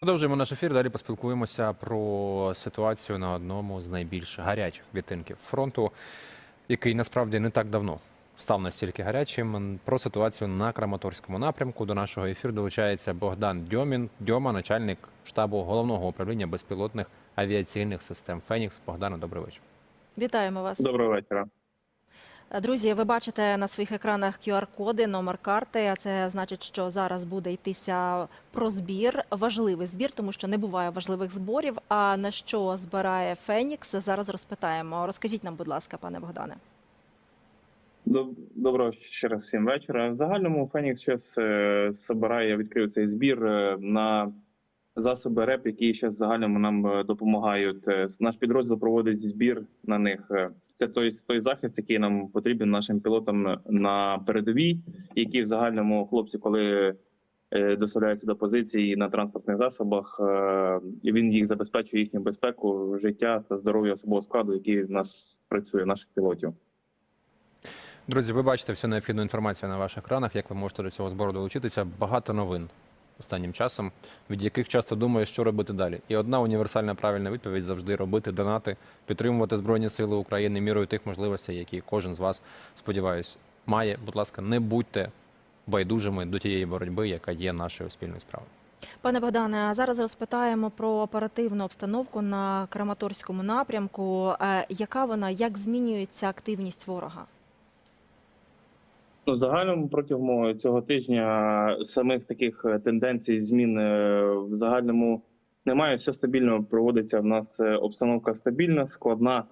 Продовжуємо наш ефір. Далі поспілкуємося про ситуацію на одному з найбільш гарячих відтинків фронту, який насправді не так давно став настільки гарячим. Про ситуацію на Краматорському напрямку до нашого ефіру долучається Богдан Дьомін, Дьома, начальник штабу головного управління безпілотних авіаційних систем Фенікс. Богдана, добрий вечір. Вітаємо вас. Доброго вечора. Друзі, ви бачите на своїх екранах QR-коди, номер карти. А це значить, що зараз буде йтися про збір. Важливий збір, тому що не буває важливих зборів. А на що збирає Фенікс? Зараз розпитаємо. Розкажіть нам, будь ласка, пане Богдане. Доброго ще раз всім вечора. В загальному Фенікс зараз е, собирає, відкрив цей збір е, на засоби РЕП, які зараз в загальному нам е, допомагають. Е, Наш підрозділ проводить збір на них. Це той, той захист, який нам потрібен нашим пілотам на передовій, які в загальному хлопці, коли е, доставляються до позиції на транспортних засобах, е, він їх забезпечує їхню безпеку, життя та здоров'я особового складу, який в нас працює, наших пілотів. Друзі, ви бачите всю необхідну інформацію на ваших екранах. Як ви можете до цього збору долучитися? Багато новин останнім часом, від яких часто думаю, що робити далі. І одна універсальна правильна відповідь завжди робити донати, підтримувати Збройні Сили України мірою тих можливостей, які кожен з вас, сподіваюсь, має. Будь ласка, не будьте байдужими до тієї боротьби, яка є нашою спільною справою. Пане Богдане, зараз розпитаємо про оперативну обстановку на Краматорському напрямку. Е, Яка вона, як змінюється активність ворога? Ну, загальному протягом цього тижня самих таких е, тенденцій змін е, в загальному немає. Все стабільно проводиться. В нас е, обстановка стабільна, складна.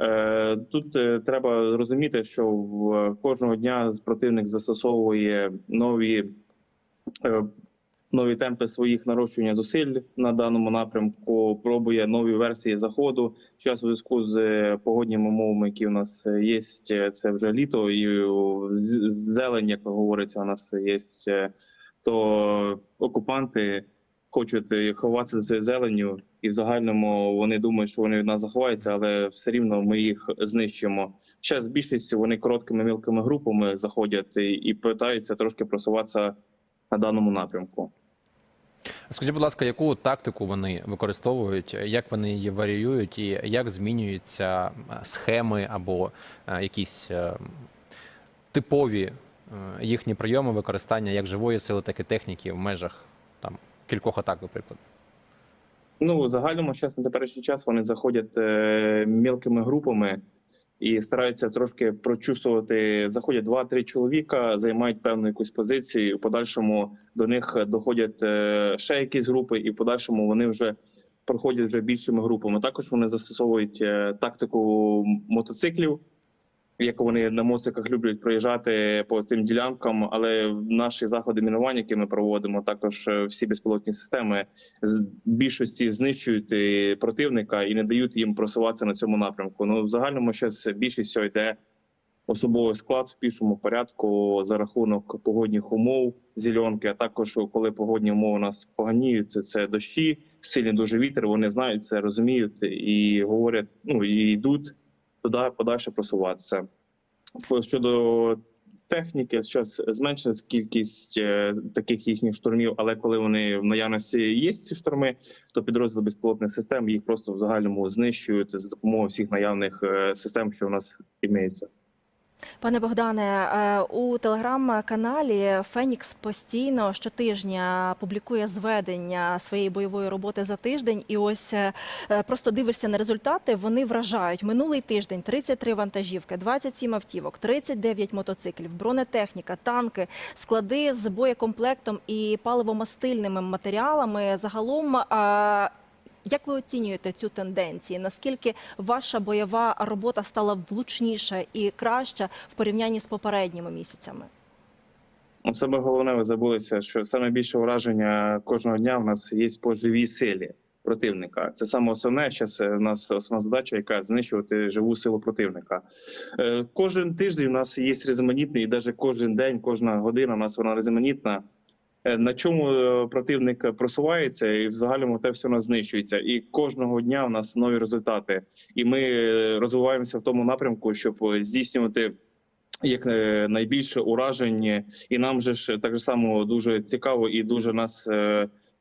Е, Тут е, треба розуміти, що в кожного дня з- противник застосовує нові, е, нові темпи своїх нарощування зусиль на даному напрямку, пробує нові версії заходу. Зараз у зв'язку з е, погодніми умовами, які в нас е, є, е, це вже літо, і зелень, як говориться, у нас є, то окупанти хочуть ховатися за цією зеленню, і в загальному вони думають, що вони від нас заховаються, але все рівно ми їх знищимо. Зараз більшість вони короткими мілкими групами заходять і, і питаються трошки просуватися на даному напрямку. Скажіть, будь ласка, яку тактику вони використовують, як вони її варіюють, і як змінюються е, схеми або е, якісь е, типові їхні прийоми використання як живої сили, так і техніки в межах там кількох атак, наприклад? Ну, загальному зараз на теперішній час вони заходять е, мілкими групами і стараються трошки прочувствувати. Заходять два-три чоловіка, займають певну якусь позицію. В подальшому до них доходять е, ще якісь групи, і в подальшому вони вже проходять вже більшими групами. Також вони застосовують е, тактику мотоциклів. Як вони на моциках люблять проїжджати по цим ділянкам, але наші заходи мінування, які ми проводимо, також е, всі безпілотні системи з більшості знищують е, противника і не дають їм просуватися на цьому напрямку. Ну в загальному зараз більшість йде особовий склад в пішому порядку за рахунок погодних умов зеленки. А також коли погодні умови у нас поганіють, це, це дощі, сильний дуже вітер. Вони знають це, розуміють і говорять, ну і йдуть туди подальше просуватися. Щодо техніки, зараз зменшилась кількість е, таких їхніх штурмів, але коли вони в наявності є ці штурми, то підрозділи безпілотних систем їх просто в загальному знищують за допомогою всіх наявних е, систем, що у нас імеються. Пане Богдане, е, у телеграм-каналі Фенікс постійно щотижня публікує зведення своєї бойової роботи за тиждень. І ось е, е, просто дивишся на результати. Вони вражають минулий тиждень 33 вантажівки, 27 автівок, 39 мотоциклів, бронетехніка, танки, склади з боєкомплектом і паливомастильними матеріалами. Загалом. Е, Як ви оцінюєте цю тенденцію? Наскільки ваша бойова робота стала влучніша і краща в порівнянні з попередніми місяцями? Ну, Саме головне, ви забулися, що саме більше враження кожного дня в нас є по живій силі противника. Це саме основне. Зараз у нас основна задача, яка знищувати живу силу противника. Е, Кожен тиждень у нас є різноманітний, і навіть кожен день, кожна година у нас вона різноманітна. Е, На чому е, противник просувається, і взагалі те все у нас знищується. І кожного дня у нас нові результати. І ми е, розвиваємося в тому напрямку, щоб здійснювати як найбільше уражень, і нам же ж так само дуже цікаво і дуже нас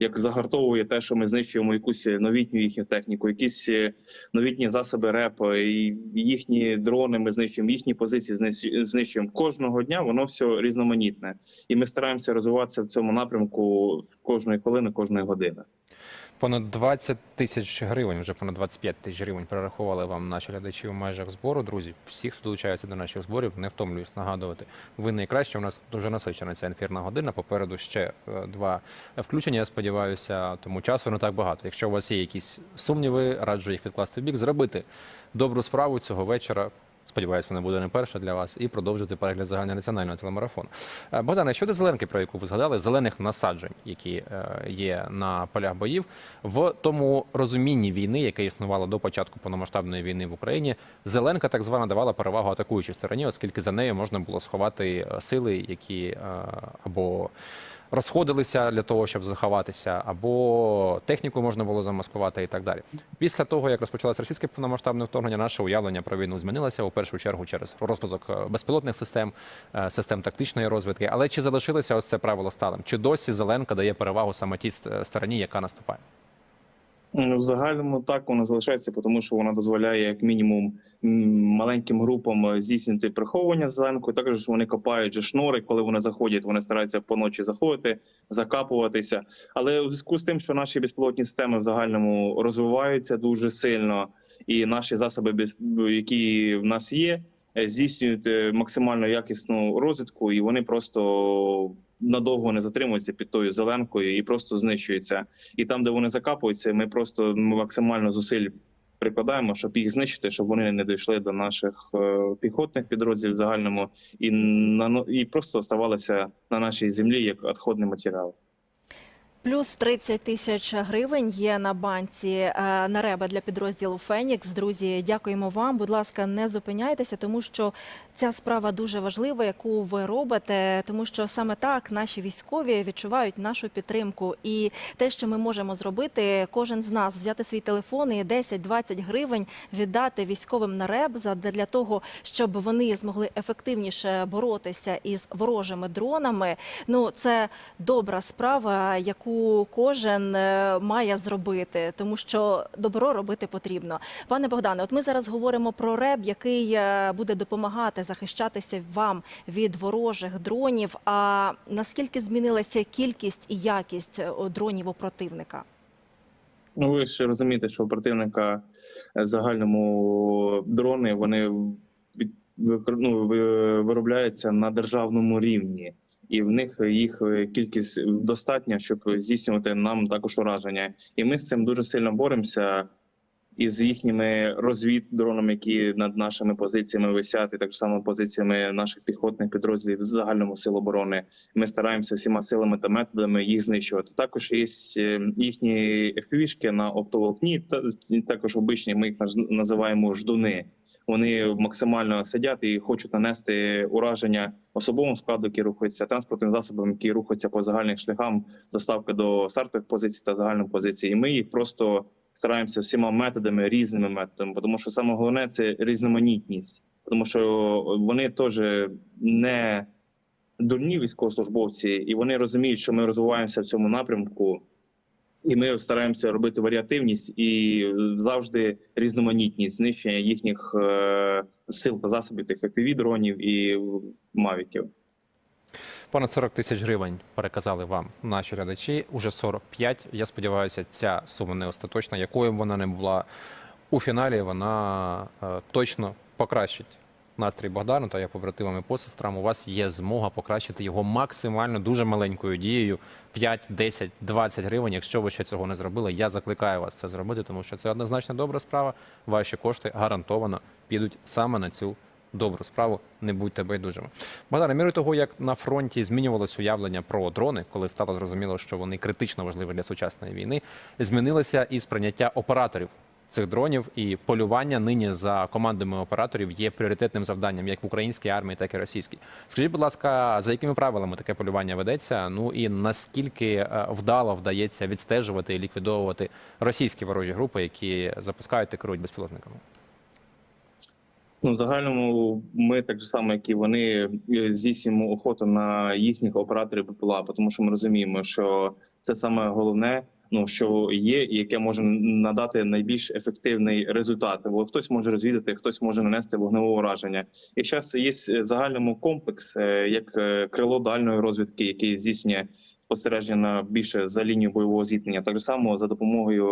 як загартовує те, що ми знищуємо якусь новітню їхню техніку, якісь е, новітні засоби РЕП, і їхні дрони. Ми знищуємо їхні позиції. знищ- знищуємо кожного дня. Воно все різноманітне, і ми стараємося розвиватися в цьому напрямку кожної хвилини, кожної години. Понад 20 тисяч гривень, вже понад 25 тисяч гривень перерахували вам наші глядачі у межах збору. Друзі, всі, хто долучається до наших зборів, не втомлююсь нагадувати. Ви найкраще. У нас дуже насичена ця ефірна година. Попереду ще е, два включення. Я сподіваюся, тому часу не так багато. Якщо у вас є якісь сумніви, раджу їх відкласти в бік, зробити добру справу цього вечора. Сподіваюсь, вона буде не перша для вас, і продовжити перегляд загальнонаціонального телемарафону. Е, Богдане, щодо зеленки, про яку ви згадали, зелених насаджень, які е, є на полях боїв, в тому розумінні війни, яке існувало до початку повномасштабної війни в Україні, зеленка так звана давала перевагу атакуючій стороні, оскільки за нею можна було сховати е, сили, які або розходилися для того, щоб заховатися, або техніку можна було замаскувати і так далі. Після того, як розпочалося російське повномасштабне вторгнення, наше уявлення про війну змінилося у першу чергу через розвиток е, безпілотних систем, е, систем тактичної розвідки. Але чи залишилося ось це правило сталим? Чи досі Зеленка дає перевагу саме тій стороні, яка наступає? Ну, в загальному так вона залишається, тому що вона дозволяє як мінімум маленьким групам е, здійснювати приховування зеленку. Також вони копають же шнури, коли вони заходять. Вони стараються поночі заходити, закапуватися. Але у зв'язку з тим, що наші безпілотні системи в загальному розвиваються дуже сильно, і наші засоби, які в нас є, е, здійснюють е, максимально якісну розвідку, і вони просто надовго не затримуються під тою зеленкою і просто знищуються. І там, де вони закапуються, ми просто максимально зусиль прикладаємо, щоб їх знищити, щоб вони не дійшли до наших е, піхотних підрозділів загальному і на і просто оставалися на нашій землі як відходний матеріал. Плюс 30 тисяч гривень є на банці е, на реба для підрозділу Фенікс. Друзі, дякуємо вам. Будь ласка, не зупиняйтеся, тому що ця справа дуже важлива, яку ви робите, тому що саме так наші військові відчувають нашу підтримку. І те, що ми можемо зробити, кожен з нас взяти свій телефон і 10-20 гривень віддати військовим на реб для того, щоб вони змогли ефективніше боротися із ворожими дронами. Ну це добра справа, яку кожен е, має зробити, тому що добро робити потрібно. Пане Богдане, от ми зараз говоримо про РЕБ, який е, буде допомагати захищатися вам від ворожих дронів. А наскільки змінилася кількість і якість е, дронів у противника? Ну ви ж розумієте, що у противника загальному дрони вони ну, виробляються на державному рівні, і в них їх е, кількість достатня, щоб здійснювати нам також ураження. І ми з цим дуже сильно боремося. Із їхніми розвіддронами, які над нашими позиціями висять, і так само позиціями наших піхотних підрозділів з загальному сил оборони. Ми стараємося всіма силами та методами їх знищувати. Також є е, їхні FPV-шки на оптоволокні, та також обичні. Ми їх наз- називаємо ждуни. Вони максимально сидять і хочуть нанести ураження особовому складу, який рухається транспортним засобам, які рухаються по загальних шляхам доставки до стартових позицій та загальних позицій. І ми їх просто стараємося всіма методами, різними методами, тому що саме головне це різноманітність, тому що вони теж не дурні військовослужбовці, і вони розуміють, що ми розвиваємося в цьому напрямку. І ми стараємося робити варіативність і завжди різноманітність знищення їхніх е, сил та засобів, тих як дронів і мавіків. Понад 40 тисяч гривень переказали вам наші глядачі. Уже 45. Я сподіваюся, ця сума не остаточна. Якою б вона не була у фіналі, вона е, точно покращить настрій Богдану та я побратимам і посестрам. У вас є змога покращити його максимально дуже маленькою дією 5, 10, 20 гривень. Якщо ви ще цього не зробили, я закликаю вас це зробити, тому що це однозначно добра справа. Ваші кошти гарантовано підуть саме на цю добру справу. Не будьте байдужими. Богдане, мірою того, як на фронті змінювалось уявлення про дрони, коли стало зрозуміло, що вони критично важливі для сучасної війни, змінилося і сприйняття операторів цих дронів, і полювання нині за командами операторів є пріоритетним завданням як в українській армії, так і російській. Скажіть, будь ласка, за якими правилами таке полювання ведеться? Ну і наскільки е, вдало вдається відстежувати і ліквідовувати російські ворожі групи, які запускають та керують безпілотниками? Ну, в загальному ми так само, як і вони, е, здійснюємо охоту на їхніх операторів БПЛА, тому що ми розуміємо, що це саме головне, ну що є, і яке може надати найбільш ефективний результат. Бо хтось може розвідати, хтось може нанести вогневе ураження. І зараз є в загальному комплекс, е, як е, крило дальної розвідки, який здійснює спостереження більше за лінію бойового зіткнення. Так само за допомогою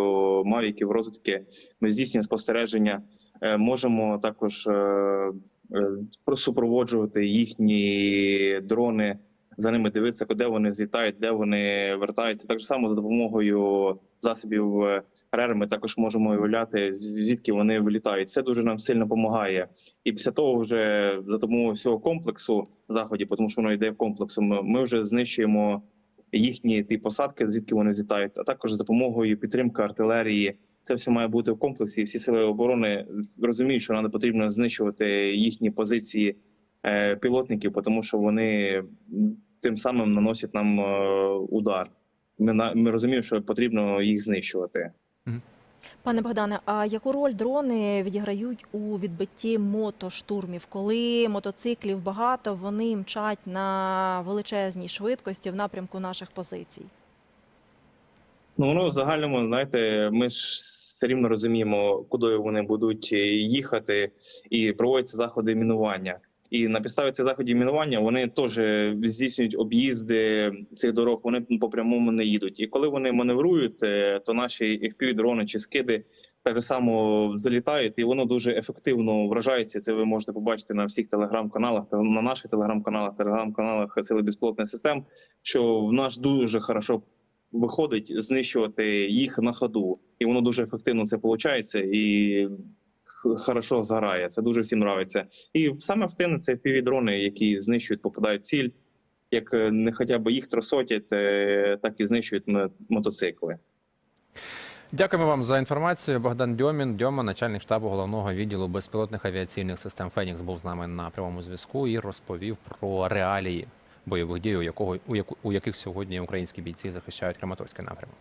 мавіків розвідки ми здійснюємо спостереження. Е, Можемо також е, е, супроводжувати їхні дрони, за ними дивитися, де вони злітають, де вони вертаються. Так само за допомогою засобів е, РЕР ми також можемо уявляти, звідки вони вилітають. Це дуже нам сильно допомагає. І після того, вже за допомогою всього комплексу заходів, тому що воно йде в комплексу, ми, вже знищуємо їхні ті посадки, звідки вони злітають, а також за допомогою підтримки артилерії. Це все має бути в комплексі. Всі сили оборони розуміють, що нам потрібно знищувати їхні позиції е, пілотників, тому що вони тим самим наносять нам е, удар. Ми на ми розуміємо, що потрібно їх знищувати. Пане Богдане, а яку роль дрони відіграють у відбитті мотоштурмів? Коли мотоциклів багато, вони мчать на величезній швидкості в напрямку наших позицій? Ну воно в загальному, знаєте, ми ж все рівно розуміємо, куди вони будуть їхати, і проводяться заходи мінування. І на підставі цих заходів мінування вони теж здійснюють об'їзди цих дорог. Вони по прямому не їдуть. І коли вони маневрують, е, то наші fpv дрони чи скиди так само залітають, і воно дуже ефективно вражається. Це ви можете побачити на всіх телеграм-каналах, на наших телеграм-каналах, телеграм-каналах Сили безпілотних систем. Що в нас дуже хорошо виходить знищувати їх на ходу, і воно дуже ефективно це виходить і хорошо згорає. Це дуже всім нравиться. І саме ефективне це півдрони, які знищують, попадають в ціль. Як е, не хоча б їх тросотять, е, так і знищують мотоцикли. Дякуємо вам за інформацію. Богдан Дьомін, Дьома, начальник штабу головного відділу безпілотних авіаційних систем Фенікс, був з нами на прямому зв'язку і розповів про реалії бойових дій, у якого у, яку, у яких сьогодні українські бійці захищають Краматорський напрямок.